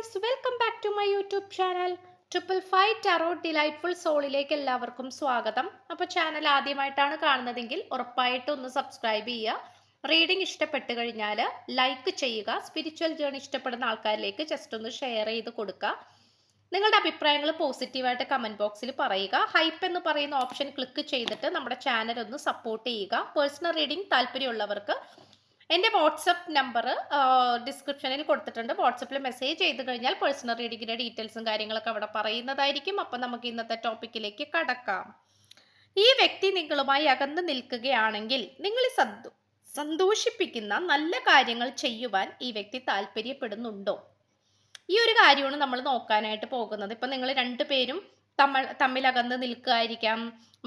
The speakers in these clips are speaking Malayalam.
Guys welcome back to my YouTube channel triple five tarot delightful സോളിലേക്ക് എല്ലാവർക്കും സ്വാഗതം. അപ്പോൾ ചാനൽ ആദ്യമായിട്ടാണ് കാണുന്നതെങ്കിൽ ഉറപ്പായിട്ടും ഒന്ന് സബ്സ്ക്രൈബ് ചെയ്യുക. റീഡിംഗ് ഇഷ്ടപ്പെട്ട് കഴിഞ്ഞാൽ ലൈക്ക് ചെയ്യുക. സ്പിരിച്വൽ ജേണി ഇഷ്ടപ്പെടുന്ന ആൾക്കാരിലേക്ക് ജസ്റ്റ് ഒന്ന് ഷെയർ ചെയ്ത് കൊടുക്കുക നിങ്ങളുടെ അഭിപ്രായങ്ങൾ പോസിറ്റീവായിട്ട് കമന്റ് ബോക്സിൽ പറയുക. ഹൈപ്പ് എന്ന് പറയുന്ന ഓപ്ഷൻ ക്ലിക്ക് ചെയ്തിട്ട് നമ്മുടെ ചാനൽ ഒന്ന് സപ്പോർട്ട് ചെയ്യുക. പേഴ്സണൽ റീഡിംഗ് താല്പര്യമുള്ളവർക്ക് എന്റെ വാട്സപ്പ് നമ്പർ ഡിസ്ക്രിപ്ഷനിൽ കൊടുത്തിട്ടുണ്ട്. വാട്സപ്പിൽ മെസ്സേജ് ചെയ്ത് കഴിഞ്ഞാൽ പേഴ്സണൽ റീഡിങ്ങിന്റെ ഡീറ്റെയിൽസും കാര്യങ്ങളൊക്കെ അവിടെ പറയുന്നതായിരിക്കും. അപ്പം നമുക്ക് ഇന്നത്തെ ടോപ്പിക്കിലേക്ക് കടക്കാം. ഈ വ്യക്തി നിങ്ങളുമായി അകന്ന് നിൽക്കുകയാണെങ്കിൽ നിങ്ങൾ സന്തോ സന്തോഷിപ്പിക്കുന്ന നല്ല കാര്യങ്ങൾ ചെയ്യുവാൻ ഈ വ്യക്തി താല്പര്യപ്പെടുന്നുണ്ടോ? ഈ ഒരു കാര്യമാണ് നമ്മൾ നോക്കാനായിട്ട് പോകുന്നത്. ഇപ്പം നിങ്ങൾ രണ്ടുപേരും തമ്മിൽ അകന്ന് നിൽക്കുകയായിരിക്കാം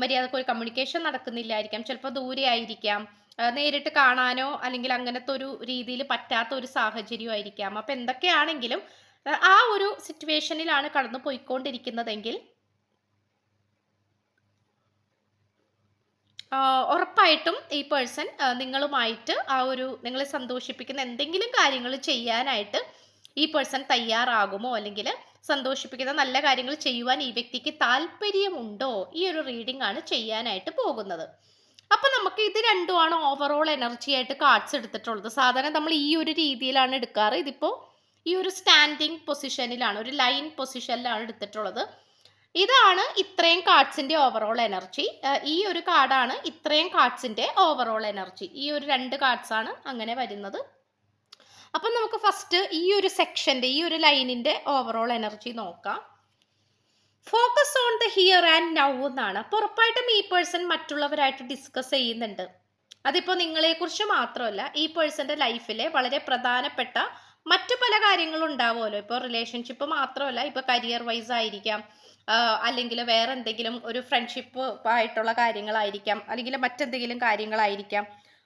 മര്യാദയ്ക്ക് ഒരു കമ്മ്യൂണിക്കേഷൻ നടക്കുന്നില്ലായിരിക്കാം. ചിലപ്പോൾ ദൂരെ ആയിരിക്കാം നേരിട്ട് കാണാനോ അല്ലെങ്കിൽ അങ്ങനത്തെ ഒരു രീതിയിൽ പറ്റാത്ത ഒരു സാഹചര്യം ആയിരിക്കാം. അപ്പം എന്തൊക്കെയാണെങ്കിലും ആ, ഒരു സിറ്റുവേഷനിലാണ് കടന്നു പോയിക്കൊണ്ടിരിക്കുന്നതെങ്കിൽ ഉറപ്പായിട്ടും ഈ പേഴ്സൺ നിങ്ങളുമായിട്ട് ആ ഒരു നിങ്ങളെ സന്തോഷിപ്പിക്കുന്ന എന്തെങ്കിലും കാര്യങ്ങൾ ചെയ്യാനായിട്ട് ഈ പേഴ്സൺ തയ്യാറാകുമോ? അല്ലെങ്കിൽ സന്തോഷിപ്പിക്കുന്ന നല്ല കാര്യങ്ങൾ ചെയ്യുവാൻ ഈ വ്യക്തിക്ക് താല്പര്യമുണ്ടോ? ഈ ഒരു റീഡിംഗ് ആണ് ചെയ്യാനായിട്ട് പോകുന്നത്. അപ്പൊ നമുക്ക് ഇത് രണ്ടുമാണ് ഓവറോൾ എനർജി ആയിട്ട് കാർഡ്സ് എടുത്തിട്ടുള്ളത്. സാധാരണ നമ്മൾ ഈ ഒരു രീതിയിലാണ് എടുക്കാറ്. ഇതിപ്പോ ഈ ഒരു സ്റ്റാൻഡിങ് പൊസിഷനിലാണ് ഒരു ലൈൻ പൊസിഷനിലാണ് എടുത്തിട്ടുള്ളത്. ഇതാണ് ഇത്രയും കാർഡ്സിന്റെ ഓവറോൾ എനർജി ഈ ഒരു കാർഡാണ് ഇത്രയും കാർഡ്സിന്റെ ഓവറോൾ എനർജി ഈ ഒരു രണ്ട് കാർഡ്സ് ആണ് അങ്ങനെ വരുന്നത്. അപ്പം നമുക്ക് ഫസ്റ്റ് ഈ ഒരു സെക്ഷന്റെ ഈ ഒരു ലൈനിന്റെ ഓവറോൾ എനർജി നോക്കാം. Focus on the here and now എന്നാണ്. അപ്പോൾ ഉറപ്പായിട്ടും ഈ പേഴ്സൺ മറ്റുള്ളവരായിട്ട് ഡിസ്കസ് ചെയ്യുന്നുണ്ട്. അതിപ്പോൾ നിങ്ങളെക്കുറിച്ച് മാത്രമല്ല ഈ പേഴ്സന്റെ ലൈഫിലെ വളരെ പ്രധാനപ്പെട്ട മറ്റു പല കാര്യങ്ങളും ഉണ്ടാവുമല്ലോ. ഇപ്പോൾ റിലേഷൻഷിപ്പ് മാത്രമല്ല ഇപ്പോൾ കരിയർ വൈസ് ആയിരിക്കാം അല്ലെങ്കിൽ വേറെ എന്തെങ്കിലും ഒരു ഫ്രണ്ട്ഷിപ്പ് ആയിട്ടുള്ള കാര്യങ്ങളായിരിക്കാം അല്ലെങ്കിൽ മറ്റെന്തെങ്കിലും കാര്യങ്ങളായിരിക്കാം.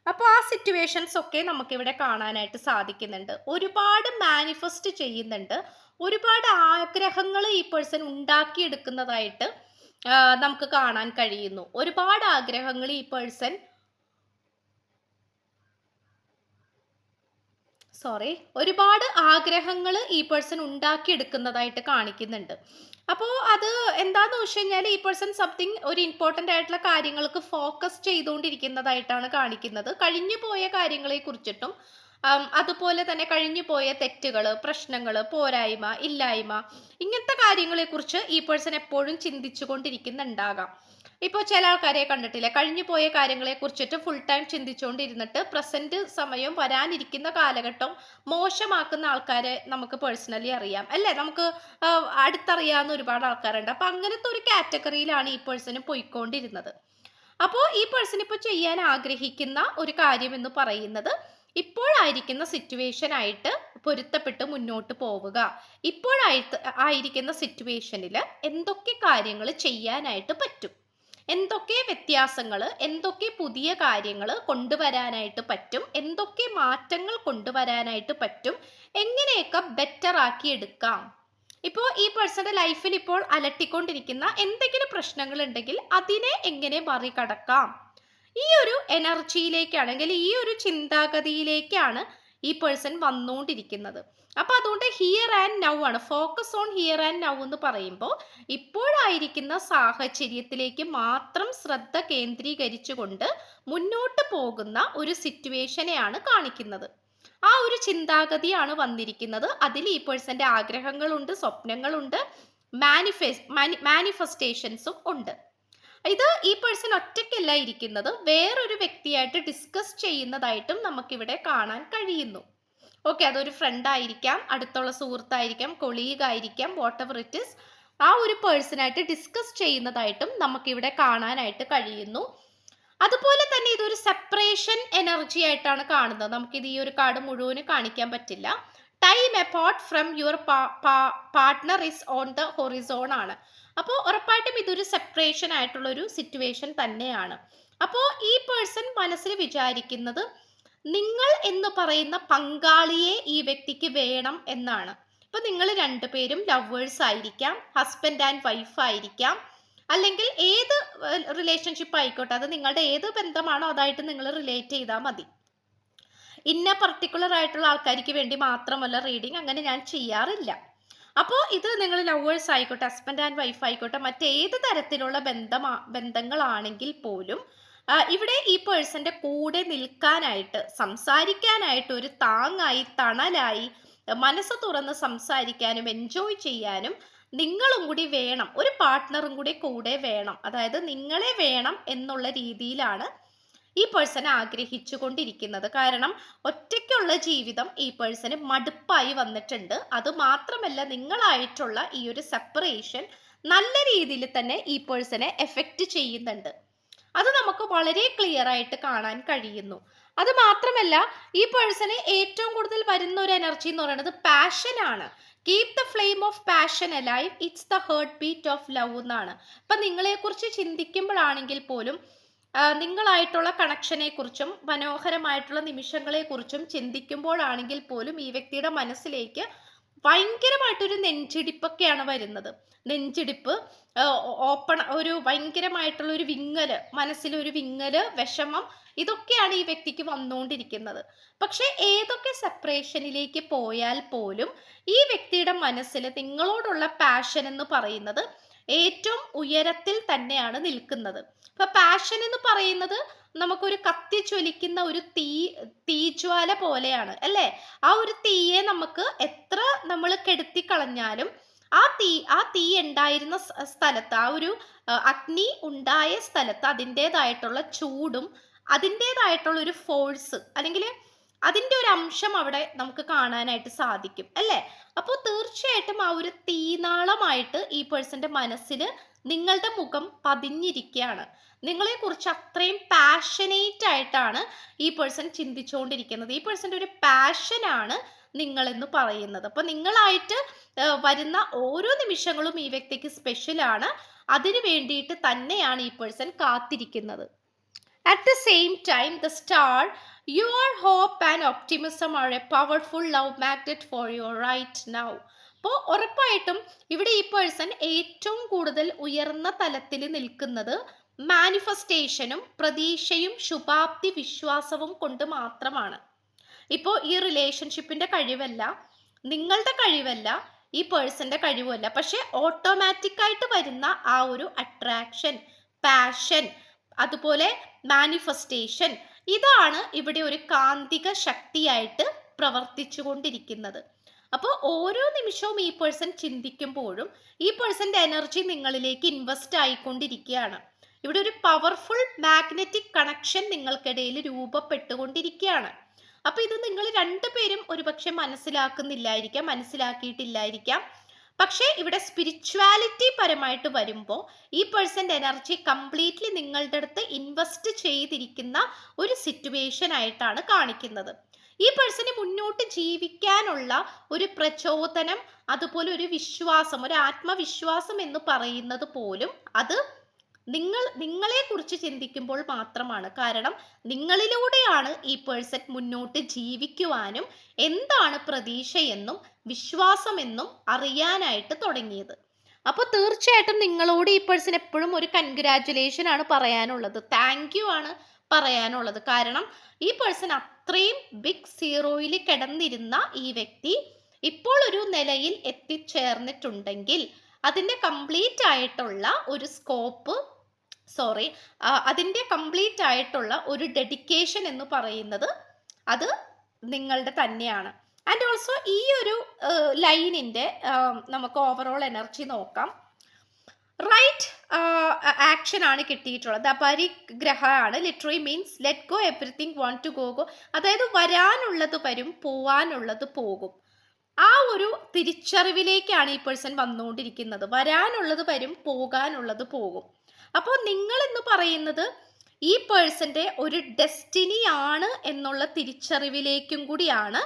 അപ്പോൾ ആ സിറ്റുവേഷൻസ് ഒക്കെ നമുക്കിവിടെ കാണാനായിട്ട് സാധിക്കുന്നുണ്ട്. ഒരുപാട് മാനിഫെസ്റ്റ് ചെയ്യുന്നുണ്ട്. ഒരുപാട് ആഗ്രഹങ്ങൾ ഈ പേഴ്സൺ ഉണ്ടാക്കിയെടുക്കുന്നതായിട്ട് നമുക്ക് കാണാൻ കഴിയുന്നു. ഒരുപാട് ആഗ്രഹങ്ങൾ ഈ പേഴ്സൺ സോറി ഒരുപാട് ആഗ്രഹങ്ങൾ ഈ പേഴ്സൺ ഉണ്ടാക്കിയെടുക്കുന്നതായിട്ട് കാണിക്കുന്നുണ്ട്. അപ്പോൾ അത് എന്താന്ന് വെച്ച് കഴിഞ്ഞാൽ ഈ പേഴ്സൺ സംതിങ് ഒരു ഇമ്പോർട്ടന്റ് ആയിട്ടുള്ള കാര്യങ്ങൾക്ക് ഫോക്കസ് ചെയ്തുകൊണ്ടിരിക്കുന്നതായിട്ടാണ് കാണിക്കുന്നത്. കഴിഞ്ഞു പോയ കാര്യങ്ങളെ കുറിച്ചിട്ടും അതുപോലെ തന്നെ കഴിഞ്ഞു പോയ തെറ്റുകൾ പ്രശ്നങ്ങൾ പോരായ്മ ഇല്ലായ്മ ഇങ്ങനത്തെ കാര്യങ്ങളെക്കുറിച്ച് ഈ പേഴ്സൺ എപ്പോഴും ചിന്തിച്ചു കൊണ്ടിരിക്കുന്നുണ്ടാകാം ഇപ്പോൾ ചില ആൾക്കാരെ കണ്ടിട്ടില്ല? കഴിഞ്ഞു പോയ കാര്യങ്ങളെ കുറിച്ചിട്ട് ഫുൾ ടൈം ചിന്തിച്ചുകൊണ്ടിരുന്നിട്ട് പ്രസന്റ് സമയം വരാനിരിക്കുന്ന കാലഘട്ടം മോശമാക്കുന്ന ആൾക്കാരെ നമുക്ക് പേഴ്സണലി അറിയാം. അല്ലേ? നമുക്ക് അടുത്തറിയാവുന്ന ഒരുപാട് ആൾക്കാരുണ്ട്. അപ്പൊ അങ്ങനത്തെ ഒരു കാറ്റഗറിയിലാണ് ഈ പേഴ്സൺ പോയിക്കൊണ്ടിരുന്നത്. അപ്പോൾ ഈ പേഴ്സൺ ഇപ്പോൾ ചെയ്യാൻ ആഗ്രഹിക്കുന്ന ഒരു കാര്യം എന്ന് പറയുന്നത് ഇപ്പോഴായിരിക്കുന്ന സിറ്റുവേഷൻ ആയിട്ട് പൊരുത്തപ്പെട്ട് മുന്നോട്ട് പോവുക. ഇപ്പോഴായിട്ട് ആയിരിക്കുന്ന സിറ്റുവേഷനിൽ എന്തൊക്കെ കാര്യങ്ങൾ ചെയ്യാനായിട്ട് പറ്റും? എന്തൊക്കെ വ്യത്യാസങ്ങൾ എന്തൊക്കെ പുതിയ കാര്യങ്ങൾ കൊണ്ടുവരാനായിട്ട് പറ്റും എന്തൊക്കെ മാറ്റങ്ങൾ കൊണ്ടുവരാനായിട്ട് പറ്റും എങ്ങനെയൊക്കെ ബെറ്റർ ആക്കി എടുക്കാം? ഇപ്പോൾ ഈ പേഴ്സന്റെ ലൈഫിൽ ഇപ്പോൾ അലട്ടിക്കൊണ്ടിരിക്കുന്ന എന്തെങ്കിലും പ്രശ്നങ്ങൾ ഉണ്ടെങ്കിൽ അതിനെ എങ്ങനെ മറികടക്കാം? ഈ ഒരു എനർജിയിലേക്കാണെങ്കിൽ ഈ ഒരു ചിന്താഗതിയിലേക്കാണ് ഈ പേഴ്സൺ വന്നുകൊണ്ടിരിക്കുന്നത് അപ്പൊ അതുകൊണ്ട് ഹിയർ ആൻഡ് നൗ ആണ്. Focus on here and now എന്ന് പറയുമ്പോൾ ഇപ്പോഴായിരിക്കുന്ന സാഹചര്യത്തിലേക്ക് മാത്രം ശ്രദ്ധ കേന്ദ്രീകരിച്ചുകൊണ്ട് മുന്നോട്ട് പോകുന്ന ഒരു സിറ്റുവേഷനെയാണ് കാണിക്കുന്നത്. ആ ഒരു ചിന്താഗതിയാണ് വന്നിരിക്കുന്നത്. അതിൽ ഈ പേഴ്സന്റെ ആഗ്രഹങ്ങളുണ്ട് സ്വപ്നങ്ങളുണ്ട് മാനിഫെസ് മാനിഫെസ്റ്റേഷൻസും ഉണ്ട്. ഇത് ഈ പേഴ്സൺ ഒറ്റയ്ക്കല്ല ഇരിക്കുന്നത്. വേറൊരു വ്യക്തിയായിട്ട് ഡിസ്കസ് ചെയ്യുന്നതായിട്ടും നമുക്കിവിടെ കാണാൻ കഴിയുന്നു. ഓക്കെ അതൊരു ഫ്രണ്ട് ആയിരിക്കാം അടുത്തുള്ള സുഹൃത്തായിരിക്കാം കൊളീഗ് ആയിരിക്കാം വാട്ട് എവർ ഇറ്റ് ഇസ് ആ ഒരു പേഴ്സണായിട്ട് ഡിസ്കസ് ചെയ്യുന്നതായിട്ടും നമുക്കിവിടെ കാണാനായിട്ട് കഴിയുന്നു. അതുപോലെ തന്നെ ഇതൊരു സെപ്പറേഷൻ എനർജി ആയിട്ടാണ് കാണുന്നത്. നമുക്കിത് ഈ ഒരു കാർഡ് മുഴുവനും കാണിക്കാൻ പറ്റില്ല. Time apart from your partner is on the horizon ആണ്. അപ്പോൾ ഉറപ്പായിട്ടും ഇതൊരു സെപ്പറേഷൻ ആയിട്ടുള്ള ഒരു സിറ്റുവേഷൻ തന്നെയാണ്. അപ്പോൾ ഈ പേഴ്സൺ മനസ്സിൽ വിചാരിക്കുന്നത് നിങ്ങൾ എന്ന് പറയുന്ന പങ്കാളിയെ ഈ വ്യക്തിക്ക് വേണം എന്നാണ്. ഇപ്പൊ നിങ്ങൾ രണ്ടുപേരും ലവേഴ്സ് ആയിരിക്കാം ഹസ്ബൻഡ് ആൻഡ് വൈഫ് ആയിരിക്കാം. അല്ലെങ്കിൽ ഏത് റിലേഷൻഷിപ്പ് ആയിക്കോട്ടെ അത് നിങ്ങളുടെ ഏത് ബന്ധമാണോ അതായിട്ട് നിങ്ങൾ റിലേറ്റ് ചെയ്താൽ മതി. ഇന്ന പർട്ടിക്കുലർ ആയിട്ടുള്ള ആൾക്കാർക്ക് വേണ്ടി മാത്രമല്ല റീഡിങ് അങ്ങനെ ഞാൻ ചെയ്യാറില്ല. അപ്പോൾ ഇത് നിങ്ങൾ ലവേഴ്സ് ആയിക്കോട്ടെ ഹസ്ബൻഡ് ആൻഡ് വൈഫ് ആയിക്കോട്ടെ മറ്റേത് തരത്തിലുള്ള ബന്ധമാ ബന്ധങ്ങളാണെങ്കിൽ പോലും ഇവിടെ ഈ പേഴ്സന്റെ കൂടെ നിൽക്കാനായിട്ട് സംസാരിക്കാനായിട്ട് ഒരു താങ്ങായി തണലായി മനസ്സ് തുറന്ന് സംസാരിക്കാനും എൻജോയ് ചെയ്യാനും നിങ്ങളും കൂടി വേണം ഒരു പാർട്ട്ണറും കൂടി കൂടെ വേണം. അതായത് നിങ്ങളെ വേണം എന്നുള്ള രീതിയിലാണ് ഈ പേഴ്സൺ ആഗ്രഹിച്ചു കൊണ്ടിരിക്കുന്നത് കാരണം ഒറ്റയ്ക്കുള്ള ജീവിതം ഈ പേഴ്സന് മടുപ്പായി വന്നിട്ടുണ്ട്. അത് മാത്രമല്ല നിങ്ങളായിട്ടുള്ള ഈ ഒരു സെപ്പറേഷൻ നല്ല രീതിയിൽ തന്നെ ഈ പേഴ്സനെ എഫക്റ്റ് ചെയ്യുന്നുണ്ട്. അത് നമുക്ക് വളരെ ക്ലിയർ ആയിട്ട് കാണാൻ കഴിയുന്നു. അത് മാത്രമല്ല ഈ പേഴ്സണ് ഏറ്റവും കൂടുതൽ വരുന്ന ഒരു എനർജി എന്ന് പറയുന്നത് പാഷൻ ആണ്. Keep the flame of passion alive it's the heartbeat of love എന്നാണ്. അപ്പൊ നിങ്ങളെക്കുറിച്ച് ചിന്തിക്കുമ്പോഴാണെങ്കിൽ പോലും നിങ്ങളായിട്ടുള്ള കണക്ഷനെ കുറിച്ചും മനോഹരമായിട്ടുള്ള നിമിഷങ്ങളെ കുറിച്ചും ചിന്തിക്കുമ്പോഴാണെങ്കിൽ പോലും ഈ വ്യക്തിയുടെ മനസ്സിലേക്ക് ഭയങ്കരമായിട്ടൊരു നെഞ്ചിടിപ്പൊക്കെയാണ് വരുന്നത്. നെഞ്ചിടിപ്പ് ഓപ്പൺ ഒരു ഭയങ്കരമായിട്ടുള്ള ഒരു വിങ്ങൽ മനസ്സിലൊരു വിങ്ങൽ വിഷമം ഇതൊക്കെയാണ് ഈ വ്യക്തിക്ക് വന്നുകൊണ്ടിരിക്കുന്നത്. പക്ഷെ ഏതൊക്കെ സെപ്പറേഷനിലേക്ക് പോയാൽ പോലും ഈ വ്യക്തിയുടെ മനസ്സിൽ നിങ്ങളോടുള്ള പാഷൻ എന്ന് പറയുന്നത് ഏറ്റവും ഉയരത്തിൽ തന്നെയാണ് നിൽക്കുന്നത്. ഇപ്പൊ പാഷൻ എന്ന് പറയുന്നത് നമുക്കൊരു കത്തി ചൊലിക്കുന്ന ഒരു തീ തീജ്വാല പോലെയാണ് അല്ലേ? ആ ഒരു തീയെ നമുക്ക് എത്ര നമ്മൾ കെടുത്തി കളഞ്ഞാലും ആ തീ ആ തീ ഉണ്ടായിരുന്ന സ്ഥലത്ത് ആ ഒരു അഗ്നി ഉണ്ടായ സ്ഥലത്ത് അതിന്റെതായിട്ടുള്ള ചൂടും അതിന്റെതായിട്ടുള്ള ഒരു ഫോഴ്സ് അല്ലെങ്കിൽ അതിന്റെ ഒരു അംശം അവിടെ നമുക്ക് കാണാനായിട്ട് സാധിക്കും അല്ലേ? അപ്പോൾ തീർച്ചയായിട്ടും ആ ഒരു തീനാളമായിട്ട് ഈ പേഴ്സന്റെ മനസ്സിൽ നിങ്ങളുടെ മുഖം പതിഞ്ഞിരിക്കുകയാണ്. നിങ്ങളെ കുറിച്ച് അത്രയും പാഷനേറ്റ് ആയിട്ടാണ് ഈ പേഴ്സൺ ചിന്തിച്ചുകൊണ്ടിരിക്കുന്നത്. ഈ പേഴ്സന്റെ ഒരു പാഷനാണ് നിങ്ങളെന്ന് പറയുന്നത്. അപ്പോൾ നിങ്ങളായിട്ട് വരുന്ന ഓരോ നിമിഷങ്ങളും ഈ വ്യക്തിക്ക് സ്പെഷ്യലാണ് അതിനു വേണ്ടിയിട്ട് തന്നെയാണ് ഈ പേഴ്സൺ കാത്തിരിക്കുന്നത്. At the same time the star, your hope and optimism are a powerful love magnet for you right now. അപ്പോൾ ഉറപ്പായിട്ടും ഇവിടെ ഈ പേഴ്സൺ ഏറ്റവും കൂടുതൽ ഉയർന്ന തലത്തിൽ നിൽക്കുന്നത് മാനിഫെസ്റ്റേഷനും പ്രതീക്ഷയും ശുഭാപ്തി വിശ്വാസവും കൊണ്ട് മാത്രമാണ് ഇപ്പോൾ ഈ റിലേഷൻഷിപ്പിന്റെ കഴിവല്ല നിങ്ങളുടെ കഴിവല്ല ഈ പേഴ്സന്റെ കഴിവല്ല പക്ഷെ ഓട്ടോമാറ്റിക് ആയിട്ട് വരുന്ന ആ ഒരു അട്രാക്ഷൻ പാഷൻ അതുപോലെ മാനിഫെസ്റ്റേഷൻ ഇതാണ് ഇവിടെ ഒരു കാന്തിക ശക്തിയായിട്ട് പ്രവർത്തിച്ചു കൊണ്ടിരിക്കുന്നത് അപ്പോൾ ഓരോ നിമിഷവും ഈ പേഴ്സൺ ചിന്തിക്കുമ്പോഴും ഈ പേഴ്സന്റെ എനർജി നിങ്ങളിലേക്ക് ഇൻവെസ്റ്റ് ആയിക്കൊണ്ടിരിക്കുകയാണ്. ഇവിടെ ഒരു പവർഫുൾ മാഗ്നറ്റിക് കണക്ഷൻ നിങ്ങൾക്കിടയിൽ രൂപപ്പെട്ടുകൊണ്ടിരിക്കുകയാണ്. അപ്പൊ ഇത് നിങ്ങൾ രണ്ടുപേരും ഒരുപക്ഷെ മനസ്സിലാക്കുന്നില്ലായിരിക്കാം മനസ്സിലാക്കിയിട്ടില്ലായിരിക്കാം. പക്ഷേ ഇവിടെ സ്പിരിച്വാലിറ്റി പരമായിട്ട് വരുമ്പോൾ ഈ പേഴ്സന്റെ എനർജി കംപ്ലീറ്റ്ലി നിങ്ങളുടെ അടുത്ത് ഇൻവെസ്റ്റ് ചെയ്തിരിക്കുന്ന ഒരു സിറ്റുവേഷൻ ആയിട്ടാണ് കാണിക്കുന്നത്. ഈ പേഴ്സണെ മുന്നോട്ട് ജീവിക്കാനുള്ള ഒരു പ്രചോദനം അതുപോലെ ഒരു വിശ്വാസം ഒരു ആത്മവിശ്വാസം എന്ന് പറയുന്നത് പോലും അത് നിങ്ങൾ നിങ്ങളെ കുറിച്ച് ചിന്തിക്കുമ്പോൾ മാത്രമാണ്. കാരണം നിങ്ങളിലൂടെയാണ് ഈ പേഴ്സൺ മുന്നോട്ട് ജീവിക്കുവാനും എന്താണ് പ്രതീക്ഷയെന്നും വിശ്വാസമെന്നും അറിയാനായിട്ട് തുടങ്ങിയത്. അപ്പോൾ തീർച്ചയായിട്ടും നിങ്ങളോട് ഈ പേഴ്സൺ എപ്പോഴും ഒരു കൺഗ്രാറ്റുലേഷൻ ആണ് പറയാനുള്ളത്. താങ്ക് യു ആണ് പറയാനുള്ളത്. കാരണം ഈ പേഴ്സൺ അത്രയും ബിഗ് സീറോയിൽ കിടന്നിരുന്ന ഈ വ്യക്തി ഇപ്പോൾ ഒരു നിലയിൽ എത്തിച്ചേർന്നിട്ടുണ്ടെങ്കിൽ അതിന്റെ കംപ്ലീറ്റ് ആയിട്ടുള്ള ഒരു സ്കോപ്പ് സോറി അതിന്റെ കംപ്ലീറ്റ് ആയിട്ടുള്ള ഒരു ഡെഡിക്കേഷൻ എന്ന് പറയുന്നത് അത് നിങ്ങളുടെ തന്നെയാണ്. ആൻഡ് ഓൾസോ ഈ ഒരു ലൈനിന്റെ നമുക്ക് ഓവറോൾ എനർജി നോക്കാം. റൈറ്റ് ആക്ഷൻ ആണ് കിട്ടിയിട്ടുള്ളത്. അപരിഗ്രഹമാണ്. Literally means let go everything want to go go അതായത് വരാനുള്ളത് വരും പോവാനുള്ളത് പോകും. ആ ഒരു തിരിച്ചറിവിലേക്കാണ് ഈ പേഴ്സൺ വന്നുകൊണ്ടിരിക്കുന്നത്. വരാനുള്ളത് വരും പോകാനുള്ളത് പോകും. അപ്പോൾ നിങ്ങൾ എന്ന് പറയുന്നത് ഈ പേഴ്സന്റെ ഒരു ഡെസ്റ്റിനി ആണ് എന്നുള്ള തിരിച്ചറിവിലേക്കും കൂടിയാണ്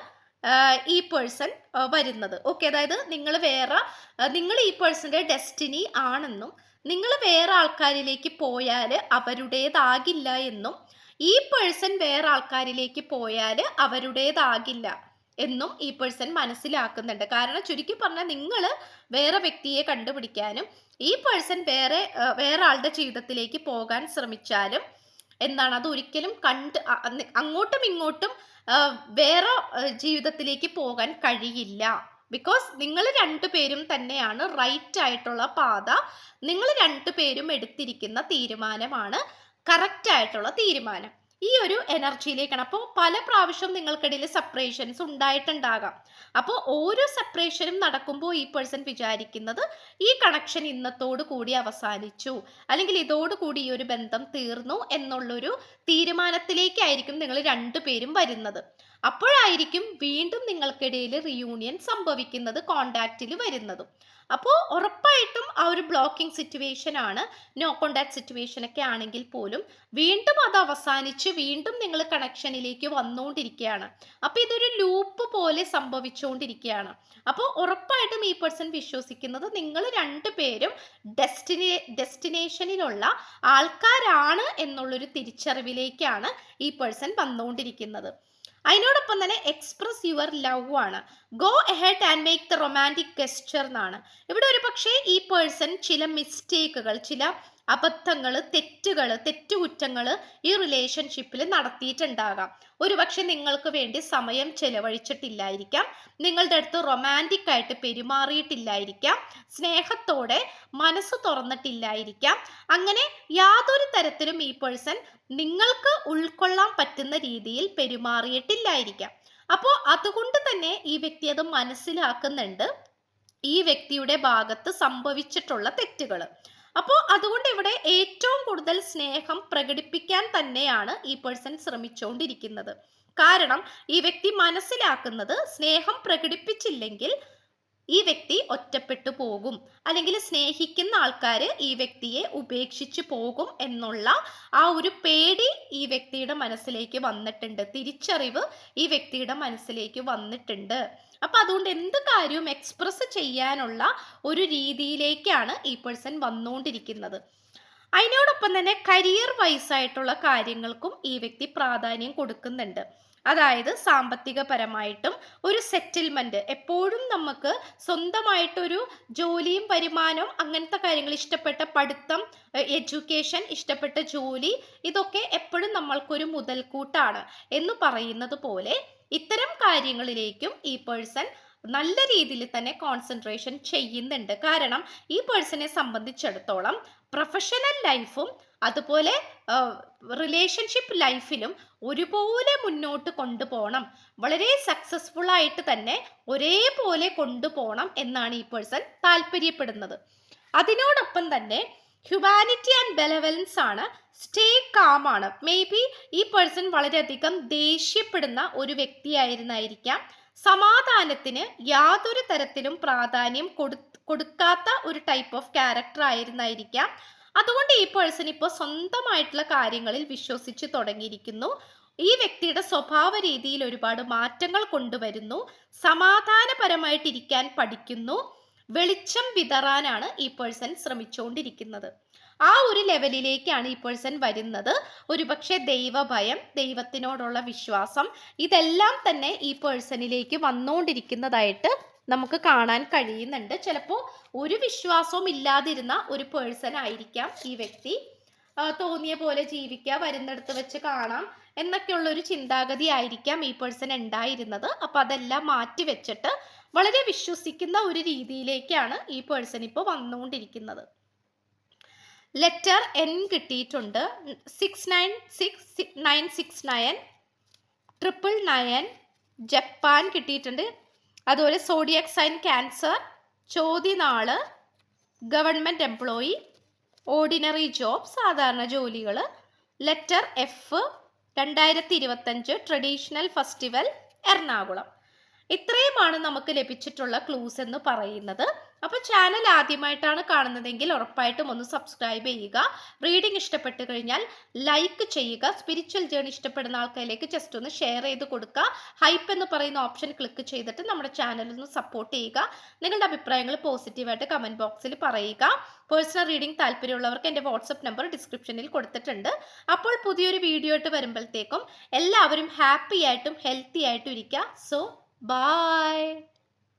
ഈ പേഴ്സൺ വരുന്നത്. ഓക്കെ അതായത് നിങ്ങൾ വേറെ നിങ്ങൾ ഈ പേഴ്സന്റെ ഡെസ്റ്റിനി ആണെന്നും നിങ്ങൾ വേറെ ആൾക്കാരിലേക്ക് പോയാൽ അവരുടേതാകില്ല എന്നും ഈ പേഴ്സൺ വേറെ ആൾക്കാരിലേക്ക് പോയാൽ അവരുടേതാകില്ല എന്നും ഈ പേഴ്സൺ മനസ്സിലാക്കുന്നുണ്ട്. കാരണം ചുരുക്കി പറഞ്ഞാൽ നിങ്ങൾ വേറെ വ്യക്തിയെ കണ്ടുപിടിക്കാനും ഈ പേഴ്സൺ വേറെ വേറെ ആളുടെ ജീവിതത്തിലേക്ക് പോകാൻ ശ്രമിച്ചാലും എന്താണ് അത് ഒരിക്കലും കണ്ട് അങ്ങോട്ടും ഇങ്ങോട്ടും വേറെ ജീവിതത്തിലേക്ക് പോകാൻ കഴിയില്ല. ബിക്കോസ് നിങ്ങൾ രണ്ടുപേരും തന്നെയാണ് റൈറ്റ് ആയിട്ടുള്ള പാത. നിങ്ങൾ രണ്ടുപേരും എടുത്തിരിക്കുന്ന തീരുമാനമാണ് കറക്റ്റ് ആയിട്ടുള്ള തീരുമാനം. ഈ ഒരു എനർജിയിലേക്കാണ്. അപ്പോൾ പല പ്രാവശ്യം നിങ്ങൾക്കിടയിൽ സെപ്പറേഷൻസ് ഉണ്ടായിട്ടുണ്ടാകാം. അപ്പോൾ ഓരോ സെപ്പറേഷനും നടക്കുമ്പോൾ ഈ പേഴ്സൺ വിചാരിക്കുന്നത് ഈ കണക്ഷൻ ഇന്നത്തോടു കൂടി അവസാനിച്ചു. അല്ലെങ്കിൽ ഇതോടു കൂടി ഈ ഒരു ബന്ധം തീർന്നു എന്നുള്ളൊരു തീരുമാനത്തിലേക്കായിരിക്കും നിങ്ങൾ രണ്ടുപേരും വരുന്നത്. അപ്പോഴായിരിക്കും വീണ്ടും നിങ്ങൾക്കിടയിൽ റിയൂണിയൻ സംഭവിക്കുന്നത് കോണ്ടാക്റ്റിൽ വരുന്നതും. അപ്പോൾ ഉറപ്പായിട്ടും ആ ഒരു ബ്ലോക്കിംഗ് സിറ്റുവേഷൻ ആണ് നോ കോണ്ടാക്ട് സിറ്റുവേഷൻ ഒക്കെ ആണെങ്കിൽ പോലും വീണ്ടും അത് അവസാനിച്ച് വീണ്ടും നിങ്ങൾ കണക്ഷനിലേക്ക് വന്നുകൊണ്ടിരിക്കുകയാണ് അപ്പോൾ ഇതൊരു ലൂപ്പ് പോലെ സംഭവിച്ചുകൊണ്ടിരിക്കുകയാണ് അപ്പോൾ ഉറപ്പായിട്ടും ഈ പേഴ്സൺ വിശ്വസിക്കുന്നത് നിങ്ങൾ രണ്ടുപേരും ഡെസ്റ്റിനി ഡെസ്റ്റിനേഷനിലുള്ള ആൾക്കാരാണ് എന്നുള്ളൊരു തിരിച്ചറിവിലേക്കാണ് ഈ പേഴ്സൺ വന്നുകൊണ്ടിരിക്കുന്നത് അതിനോടൊപ്പം തന്നെ എക്സ്പ്രസ് യുവർ ലവ് ആണ്. Go ahead and make the romantic gesture എന്നാണ്. ഇവിടെ ഒരു പക്ഷേ ഈ പേഴ്സൺ ചില മിസ്റ്റേക്കുകൾ ചില അബദ്ധങ്ങൾ തെറ്റുകൾ തെറ്റുകുറ്റങ്ങൾ ഈ റിലേഷൻഷിപ്പിൽ നടത്തിയിട്ടുണ്ടാകാം. ഒരുപക്ഷെ നിങ്ങൾക്ക് വേണ്ടി സമയം ചെലവഴിച്ചിട്ടില്ലായിരിക്കാം. നിങ്ങളുടെ അടുത്ത് റൊമാന്റിക് ആയിട്ട് പെരുമാറിയിട്ടില്ലായിരിക്കാം. സ്നേഹത്തോടെ മനസ്സ് തുറന്നിട്ടില്ലായിരിക്കാം. അങ്ങനെ യാതൊരു തരത്തിലും ഈ പേഴ്സൺ നിങ്ങൾക്ക് ഉൾക്കൊള്ളാൻ പറ്റുന്ന രീതിയിൽ പെരുമാറിയിട്ടില്ലായിരിക്കാം. അപ്പോൾ അതുകൊണ്ട് തന്നെ ഈ വ്യക്തി അത് മനസ്സിലാക്കുന്നുണ്ട്. ഈ വ്യക്തിയുടെ ഭാഗത്ത് സംഭവിച്ചിട്ടുള്ള തെറ്റുകൾ അപ്പോൾ അതുകൊണ്ട് ഇവിടെ ഏറ്റവും കൂടുതൽ സ്നേഹം പ്രകടിപ്പിക്കാൻ തന്നെയാണ് ഈ പേഴ്സൺ ശ്രമിച്ചുകൊണ്ടിരിക്കുന്നത് കാരണം ഈ വ്യക്തി മനസ്സിലാക്കുന്നത് സ്നേഹം പ്രകടിപ്പിച്ചില്ലെങ്കിൽ ഈ വ്യക്തി ഒറ്റപ്പെട്ടു പോകും. അല്ലെങ്കിൽ സ്നേഹിക്കുന്ന ആൾക്കാർ ഈ വ്യക്തിയെ ഉപേക്ഷിച്ചു പോകും എന്നുള്ള ആ ഒരു പേടി ഈ വ്യക്തിയുടെ മനസ്സിലേക്ക് വന്നിട്ടുണ്ട്. തിരിച്ചറിവ് ഈ വ്യക്തിയുടെ മനസ്സിലേക്ക് വന്നിട്ടുണ്ട്. അപ്പൊ അതുകൊണ്ട് എന്ത് കാര്യവും എക്സ്പ്രസ് ചെയ്യാനുള്ള ഒരു രീതിയിലേക്കാണ് ഈ പേഴ്സൺ വന്നുകൊണ്ടിരിക്കുന്നത് അതിനോടൊപ്പം തന്നെ കരിയർ വൈസ് ആയിട്ടുള്ള കാര്യങ്ങൾക്കും ഈ വ്യക്തി പ്രാധാന്യം കൊടുക്കുന്നുണ്ട്. അതായത് സാമ്പത്തികപരമായിട്ടും ഒരു സെറ്റിൽമെന്റ് എപ്പോഴും നമുക്ക് സ്വന്തമായിട്ടൊരു ജോലിയും വരുമാനവും അങ്ങനത്തെ കാര്യങ്ങൾ ഇഷ്ടപ്പെട്ട പഠിത്തം എഡ്യൂക്കേഷൻ ഇഷ്ടപ്പെട്ട ജോലി ഇതൊക്കെ എപ്പോഴും നമ്മൾക്കൊരു മുതൽക്കൂട്ടാണ് എന്ന് പറയുന്നത് പോലെ ഇത്തരം കാര്യങ്ങളിലേക്കും ഈ പേഴ്സൺ നല്ല രീതിയിൽ തന്നെ കോൺസെൻട്രേഷൻ ചെയ്യുന്നുണ്ട്. കാരണം ഈ പേഴ്സണെ സംബന്ധിച്ചിടത്തോളം പ്രൊഫഷണൽ ലൈഫും അതുപോലെ റിലേഷൻഷിപ്പ് ലൈഫിലും ഒരുപോലെ മുന്നോട്ട് കൊണ്ടുപോകണം. വളരെ സക്സസ്ഫുൾ ആയിട്ട് തന്നെ ഒരേപോലെ കൊണ്ടുപോകണം എന്നാണ് ഈ പേഴ്സൺ താല്പര്യപ്പെടുന്നത്. അതിനോടൊപ്പം തന്നെ ഹ്യൂമാനിറ്റി ആൻഡ് ബെലവലൻസ് ആണ്. സ്റ്റേ കാം ആണ്. മേ ബി ഈ പേഴ്സൺ വളരെയധികം ദേഷ്യപ്പെടുന്ന ഒരു വ്യക്തിയായിരുന്നായിരിക്കാം. സമാധാനത്തിന് യാതൊരു തരത്തിലും പ്രാധാന്യം കൊടു കൊടുക്കാത്ത ഒരു ടൈപ്പ് ഓഫ് ക്യാരക്ടർ ആയിരുന്നായിരിക്കാം. അതുകൊണ്ട് ഈ പേഴ്സൺ ഇപ്പോൾ സ്വന്തമായിട്ടുള്ള കാര്യങ്ങളിൽ വിശ്വസിച്ച് തുടങ്ങിയിരിക്കുന്നു. ഈ വ്യക്തിയുടെ സ്വഭാവ രീതിയിൽ ഒരുപാട് മാറ്റങ്ങൾ കൊണ്ടുവരുന്നു. സമാധാനപരമായിട്ടിരിക്കാൻ പഠിക്കുന്നു. വെളിച്ചം വിതറാനാണ് ഈ പേഴ്സൺ ശ്രമിച്ചുകൊണ്ടിരിക്കുന്നത് ആ ഒരു ലെവലിലേക്കാണ് ഈ പേഴ്സൺ വരുന്നത്. ഒരുപക്ഷെ ദൈവഭയം ദൈവത്തിനോടുള്ള വിശ്വാസം ഇതെല്ലാം തന്നെ ഈ പേഴ്സണിലേക്ക് വന്നുകൊണ്ടിരിക്കുന്നതായിട്ട് നമുക്ക് കാണാൻ കഴിയുന്നുണ്ട്. ചിലപ്പോൾ ഒരു വിശ്വാസവും ഇല്ലാതിരുന്ന ഒരു പേഴ്സൺ ആയിരിക്കാം ഈ വ്യക്തി. തോന്നിയ പോലെ ജീവിക്കുക വരുന്നിടത്ത് വെച്ച് കാണാം എന്നൊക്കെയുള്ള ഒരു ചിന്താഗതി ആയിരിക്കാം ഈ പേഴ്സൺ ഉണ്ടായിരുന്നത്. അപ്പൊ അതെല്ലാം മാറ്റി വെച്ചിട്ട് വളരെ വിശ്വസിക്കുന്ന ഒരു രീതിയിലേക്കാണ് ഈ പേഴ്സൺ ഇപ്പോൾ വന്നുകൊണ്ടിരിക്കുന്നത്. ലെറ്റർ എൻ കിട്ടിയിട്ടുണ്ട്. Six nine six nine six nine triple nine Japan കിട്ടിയിട്ടുണ്ട്. അതുപോലെ സോഡിയക് സൈൻ ക്യാൻസർ ചോദ്യനാൾ ഗവൺമെന്റ് എംപ്ലോയി ഓർഡിനറി ജോബ് സാധാരണ ജോലികൾ ലെറ്റർ എഫ് രണ്ടായിരത്തി ഇരുപത്തഞ്ച് ട്രഡീഷണൽ ഫെസ്റ്റിവൽ എറണാകുളം. ഇത്രയുമാണ് നമുക്ക് ലഭിച്ചിട്ടുള്ള ക്ലൂസ് എന്ന് പറയുന്നത്. അപ്പോൾ ചാനൽ ആദ്യമായിട്ടാണ് കാണുന്നതെങ്കിൽ ഉറപ്പായിട്ടും ഒന്ന് സബ്സ്ക്രൈബ് ചെയ്യുക. റീഡിംഗ് ഇഷ്ടപ്പെട്ടു കഴിഞ്ഞാൽ ലൈക്ക് ചെയ്യുക. സ്പിരിച്വൽ ജേണി ഇഷ്ടപ്പെടുന്ന ആൾക്കാരിലേക്ക് ജസ്റ്റ് ഒന്ന് ഷെയർ ചെയ്ത് കൊടുക്കുക. ഹൈപ്പ് എന്ന് പറയുന്ന ഓപ്ഷൻ ക്ലിക്ക് ചെയ്തിട്ട് നമ്മുടെ ചാനൽ ഒന്ന് സപ്പോർട്ട് ചെയ്യുക. നിങ്ങളുടെ അഭിപ്രായങ്ങൾ പോസിറ്റീവായിട്ട് കമന്റ് ബോക്സിൽ പറയുക. പേഴ്സണൽ റീഡിംഗ് താല്പര്യമുള്ളവർക്ക് എന്റെ വാട്സപ്പ് നമ്പർ ഡിസ്ക്രിപ്ഷനിൽ കൊടുത്തിട്ടുണ്ട്. അപ്പോൾ പുതിയൊരു വീഡിയോ ആയിട്ട് വരുമ്പോഴത്തേക്കും എല്ലാവരും ഹാപ്പി ആയിട്ടും ഹെൽത്തി ആയിട്ടും ഇരിക്കുക. So Bye.